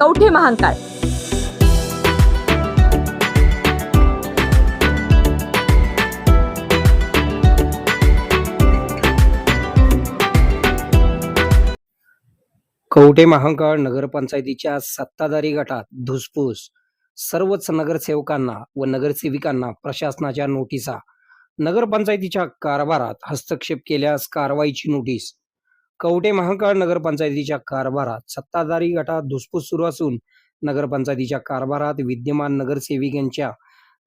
कवठे महांकाळ कवठे महांकाळ नगरपंचायतीच्या सत्ताधारी गटात धुसफूस. सर्वच नगरसेवकांना व नगरसेविकांना प्रशासनाच्या नोटिसा. नगरपंचायतीच्या कारभारात हस्तक्षेप केल्यास कारवाईची नोटीस. कवटे महाकाळ नगरपंचायतीच्या कारभारात सत्ताधारी गटात धुसफूस सुरू असून नगरपंचायतीच्या कारभारात विद्यमान नगरसेविकांच्या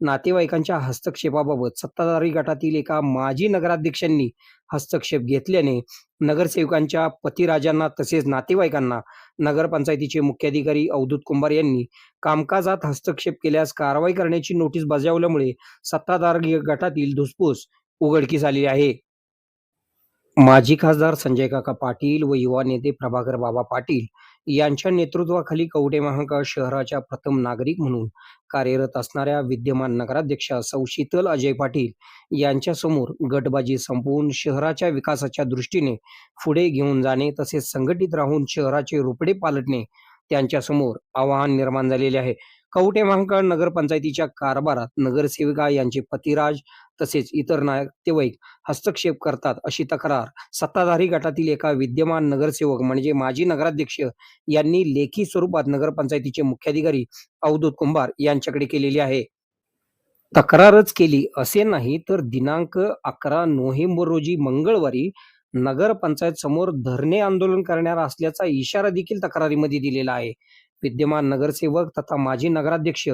नातेवाईकांच्या हस्तक्षेपाबाबत सत्ताधारी गटातील एका माजी नगराध्यक्षांनी हस्तक्षेप घेतल्याने नगरसेवकांच्या पतिराजांना तसेच नातेवाईकांना नगरपंचायतीचे मुख्याधिकारी अवधूत कुंभार यांनी कामकाजात हस्तक्षेप केल्यास कारवाई करण्याची नोटीस बजावल्यामुळे सत्ताधारी गटातील धुसफूस उघडकीस आली आहे. माजी खासदार संजय काका पाटील व युवा नेते प्रभाकर बाबा पाटील यांच्या नेतृत्वाखाली कवडे महाकाळ शहराच्या प्रथम नागरिक म्हणून कार्यरत असणाऱ्या विद्यमान नगराध्यक्षा सौ शीतल अजय पाटील यांच्यासमोर गटबाजी संपवून शहराच्या विकासाच्या दृष्टीने पुढे घेऊन जाणे तसेच संघटित राहून शहराचे रुपडे पालटणे त्यांच्यासमोर आव्हान निर्माण झालेले आहे. कवठे महांकाळ नगरपंचायतीच्या कारभारात नगरसेविका यांचे पतिराज तसेच इतर नातेवाईक हस्तक्षेप करतात अशी तक्रार सत्ताधारी गटातील एका विद्यमान नगरसेवक म्हणजे माजी नगराध्यक्ष यांनी लेखी स्वरूपात नगरपंचायतीचे मुख्याधिकारी अवधूत कुंभार यांच्याकडे केलेली आहे. तक्रारच केली असे नाही तर दिनांक अकरा नोव्हेंबर रोजी मंगळवारी नगरपंचायत समोर धरणे आंदोलन करणार असल्याचा इशारा देखील तक्रारीमध्ये दिलेला आहे. विद्यमान नगरसेवक तथा माजी नगराध्यक्ष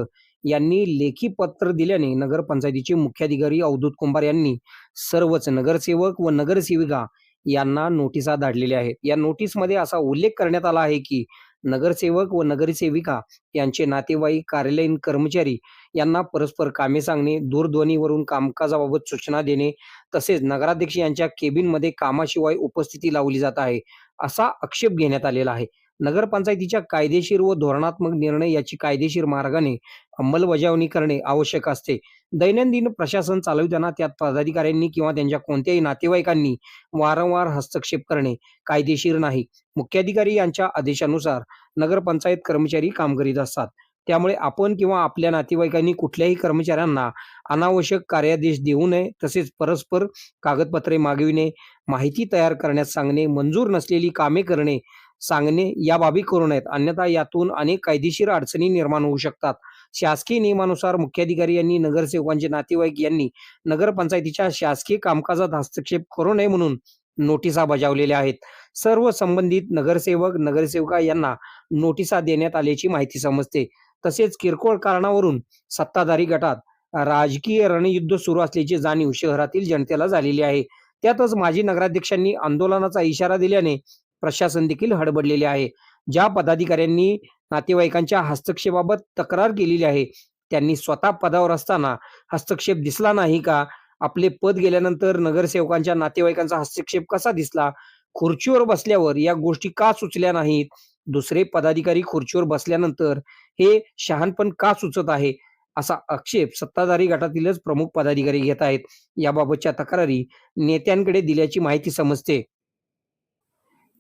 यांनी लेखी पत्र दिल्याने नगरपंचायतीचे मुख्याधिकारी अवधूत कुंभार यांनी सर्वच नगरसेवक व नगरसेविका यांना नोटिसा धाडलेल्या आहेत. या नोटीसमध्ये असा उल्लेख करण्यात आला आहे की नगरसेवक व नगरसेविका यांचे नातेवाईक कार्यालयीन कर्मचारी यांना परस्पर कामे सांगणे दूरध्वनीवरून कामकाजाबाबत सूचना देणे तसेच नगराध्यक्ष यांच्या केबिनमध्ये कामाशिवाय उपस्थिती लावली जात आहे असा आक्षेप घेण्यात आलेला आहे. नगरपंचायतीच्या कायदेशीर व धोरणात्मक निर्णय याची कायदेशीर मार्गाने अंमलबजावणी करणे आवश्यक असते. दैनंदिन प्रशासन चालविताना त्यात पदाधिकाऱ्यांनी किंवा त्यांच्या कोणत्याही नातेवाईकांनी वारंवार हस्तक्षेप करणे कायदेशीर नाही. मुख्याधिकारी यांच्या आदेशानुसार नगरपंचायत कर्मचारी काम करीत असतात. त्यामुळे आपण किंवा आपल्या नातेवाईकांनी कुठल्याही कर्मचाऱ्यांना अनावश्यक कार्यादेश देऊ नये तसेच परस्पर कागदपत्रे मागविणे माहिती तयार करण्यास सांगणे मंजूर नसलेली कामे करणे सांगणे या बाबी करू नयेत. अन्यथा यातून अनेक कायदेशीर अडचणी निर्माण होऊ शकतात. शासकीय नियमानुसार मुख्याधिकारी यांनी नगरसेवकांचे नातेवाईक यांनी नगरपंचायतीच्या शासकीय कामकाजात हस्तक्षेप करू नये म्हणून नोटिसा बजावलेल्या आहेत. सर्व संबंधित नगरसेवक नगरसेविका यांना नोटिसा देण्यात आल्याची माहिती समजते. तसेच किरकोळ कारणावरून सत्ताधारी गटात राजकीय रणयुद्ध सुरू असल्याची जाणीव शहरातील जनतेला झालेली आहे. त्यातच माजी नगराध्यक्षांनी आंदोलनाचा इशारा दिल्याने प्रशासन देखील हडबडलेले आहे. ज्या पदाधिकाऱ्यांनी नातेवाईकांच्या हस्तक्षेपाबाबत तक्रार केलेली आहे त्यांनी स्वतः पदावर असताना हस्तक्षेप दिसला नाही का? आपले पद गेल्यानंतर नगरसेवकांच्या नातेवाईकांचा हस्तक्षेप कसा दिसला? खुर्चीवर बसल्यावर या गोष्टी का सुचल्या नाहीत? दुसरे पदाधिकारी खुर्चीवर बसल्यानंतर हे शहाणपण का सुचत आहे? असा आक्षेप सत्ताधारी गटातीलच प्रमुख पदाधिकारी घेत आहेत. याबाबतच्या तक्रारी नेत्यांकडे दिल्याची माहिती समजते.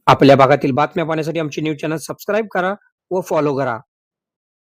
आपल्या भागातील बातम्या पाहण्यासाठी आमचे न्यूज चॅनल सबस्क्राईब करा व फॉलो करा.